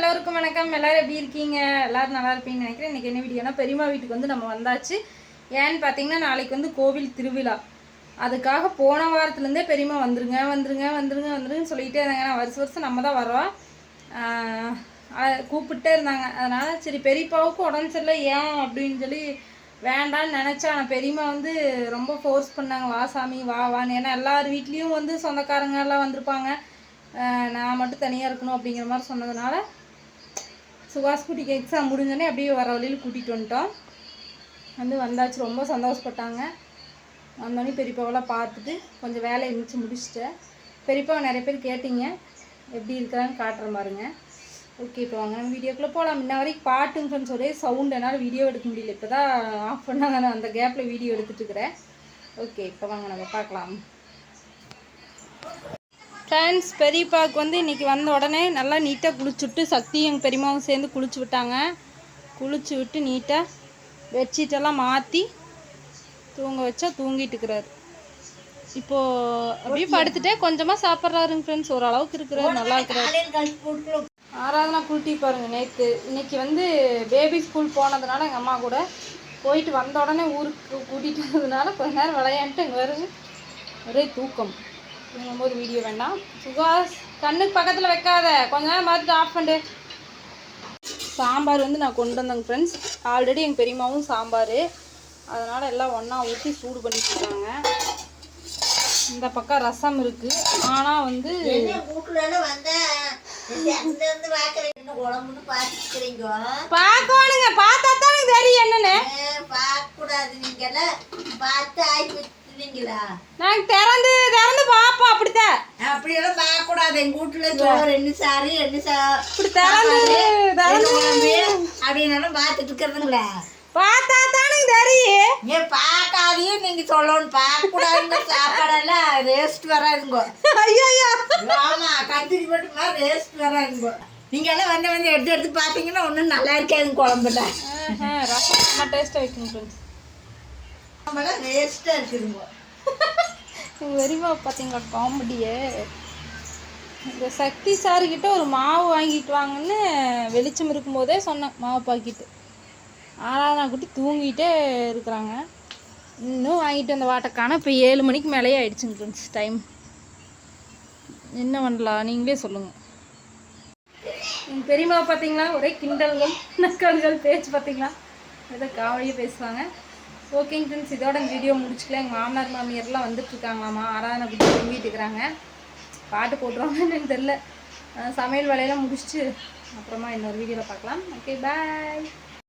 எல்லோருக்கும் வணக்கம். எல்லாரும் எப்படி இருக்கீங்க? எல்லோரும் நல்லா இருப்பீங்கன்னு நினைக்கிறேன். இன்னைக்கு என்ன வீடியோனா பெரியம்மா வீட்டுக்கு வந்து நம்ம வந்தாச்சு. ஏன்னு பார்த்தீங்கன்னா நாளைக்கு வந்து கோவில் திருவிழா. அதுக்காக போன வாரத்துலேருந்தே பெரியம்மா வந்துருங்க வந்துருங்க வந்துருங்க வந்துருங்கன்னு சொல்லிகிட்டே இருந்தாங்க. நான் வருஷம் வருஷம் நம்ம தான் வரோம் கூப்பிட்டே இருந்தாங்க. அதனால் சரி பெரியப்பாவுக்கும் உடம்பு சரியில்லை. ஏன் அப்படின்னு சொல்லி வேண்டான்னு நினச்சா ஆனால் பெரியம்மா வந்து ரொம்ப ஃபோர்ஸ் பண்ணாங்க. வா சாமி வா வான்னு. ஏன்னா எல்லார் வீட்லேயும் வந்து சொந்தக்காரங்க எல்லாம் வந்திருப்பாங்க. நான் மட்டும் தனியாக இருக்கணும் அப்படிங்கிற மாதிரி சொன்னதுனால சுகாஸ் குட்டிக்கு எக்ஸாம் முடிஞ்சோடனே அப்படியே வர வழியில் கூட்டிகிட்டு வந்துட்டோம். வந்து வந்தாச்சு. ரொம்ப சந்தோஷப்பட்டாங்க. வந்தோடனே பெரியப்பாவெல்லாம் பார்த்துட்டு கொஞ்சம் வேலையை இருந்துச்சு முடிச்சுட்டேன் பெரியப்பாவை நிறைய பேர் கேட்டீங்க. எப்படி இருக்கிறான்னு காட்டுற பாருங்க. ஓகே இப்போ வாங்க. நம்ம வீடியோக்குள்ளே போகலாம் இன்ன வரைக்கும் பாட்டுன்னு சொல்லி ஒரே சவுண்ட் என்னால் வீடியோ எடுக்க முடியல. இப்போ தான் ஆஃப் பண்ணாங்க நான் அந்த கேப்பில் வீடியோ எடுத்துகிட்டு இருக்கிறேன். ஓகே இப்போ வாங்க நம்ம பார்க்கலாம். ஃப்ரெண்ட்ஸ் பெரியப்பாவுக்கு வந்து இன்றைக்கி வந்த உடனே நல்லா நீட்டாக குளிச்சுட்டு சக்தி எங்கள் பெரியம்மாவும் சேர்ந்து குளிச்சு விட்டாங்க. குளிச்சு விட்டு நீட்டாக பெட்ஷீட்டெல்லாம் மாற்றி தூங்க வச்சா தூங்கிட்டு இருக்கிறாரு. இப்போது அப்படியே படுத்துட்டே கொஞ்சமாக சாப்பிட்றாருங்க ஃப்ரெண்ட்ஸ் ஓரளவுக்கு இருக்கிறாரு நல்லா இருக்கிறாரு. ஆராதனா கூட்டி பாருங்க நேற்று இன்னைக்கு வந்து பேபி ஸ்கூல் போனதுனால எங்கள் அம்மா கூட போயிட்டு வந்த உடனே ஊருக்கு கூட்டிகிட்டு வந்ததுனால கொஞ்ச நேரம் விளையாண்டுட்டு இங்கே வருது ஒரே தூக்கம். தூங்கும்போது வீடியோ வேண்டாம். சுகாஸ் கண்ணுக்கு பக்கத்தில் வைக்காத. கொஞ்ச நேரம் பார்த்துட்டு ஆஃப் பண்ணு சாம்பார் வந்து நான் கொண்டு வந்தேங்க ஃப்ரெண்ட்ஸ் ஆல்ரெடி எங்கள் பெரியம்மாவும் சாம்பார். அதனால் எல்லாம் ஒன்றா ஊற்றி சூடு பண்ணிட்டு இருக்காங்க. இந்த பக்கம் ரசம் இருக்குது ஆனால் வந்து பார்க்கணுங்க பார்த்தா தான் தெரியும் என்னன்னு. பார்க்க கூடாது நீங்க பார்த்து வச்சுருந்தீங்களா நாங்கள் திறந்து அப்படியெல்லாம் பார்க்க கூடாது எங்க வீட்டுல சோறு என்ன சாரு என்ன சா இப்படி திறந்து திறந்து. அப்படின்னு பார்த்துட்டு இருக்கிறதுங்களா. பார்த்தா தான் தெரியும் ஏன் பார்க்காதையும் நீங்க சொல்லணும். பார்க்க கூடாதுங்க சாப்பாடெல்லாம் ரேஸ்ட் வராதுங்க. ஐயோ ஆமா கத்திரி போட்டு மாதிரி ரேஸ்ட் வராதுங்க. நீங்க எல்லாம் வந்து வந்து எடுத்து எடுத்து பார்த்தீங்கன்னா ஒன்றும் நல்லா இருக்காதுங்க குழம்புல. ரசம் டேஸ்ட்டாக வைக்கணும் குழம்பெல்லாம் வேஸ்ட்டாக இருக்குதுங்க. எங்கள் வெறிமா பார்த்தீங்களா காமெடியே. இந்த சக்தி சாருக்கிட்ட ஒரு மாவு வாங்கிட்டு வாங்கன்னு வெளிச்சம் இருக்கும்போதே சொன்னேன் மாவு பாக்கிட்டு. ஆறாவது குட்டி தூங்கிட்டே இருக்கிறாங்க. இன்னும் வாங்கிட்டு வந்த வாட்டைக்கான இப்போ ஏழு மணிக்கு மேலேயே ஆயிடுச்சுங்க ஃப்ரெண்ட்ஸ் டைம் என்ன பண்ணலாம்? நீங்களே சொல்லுங்கள் எங்கள் பெரியம்மா பார்த்தீங்களா ஒரே கிண்டல்கள் நக்கல்கள் பேச்சு பார்த்தீங்களா ஏதோ காவலியே பேசுவாங்க. ஓகேங்க ஃப்ரெண்ட்ஸ் இதோட வீடியோ முடிச்சுக்கலாம் எங்கள் மாமனார் மாமியார்லாம் வந்துட்டுருக்காங்களாம்மா ஆராதனை குட்டி தூங்கிட்டு இருக்கிறாங்க. பாட்டு போட்டுருவாங்கன்னு தெரில சமையல் வேலையெல்லாம் முடிச்சுட்டு அப்புறமா இன்னொரு வீடியோவில் பார்க்கலாம். Okay bye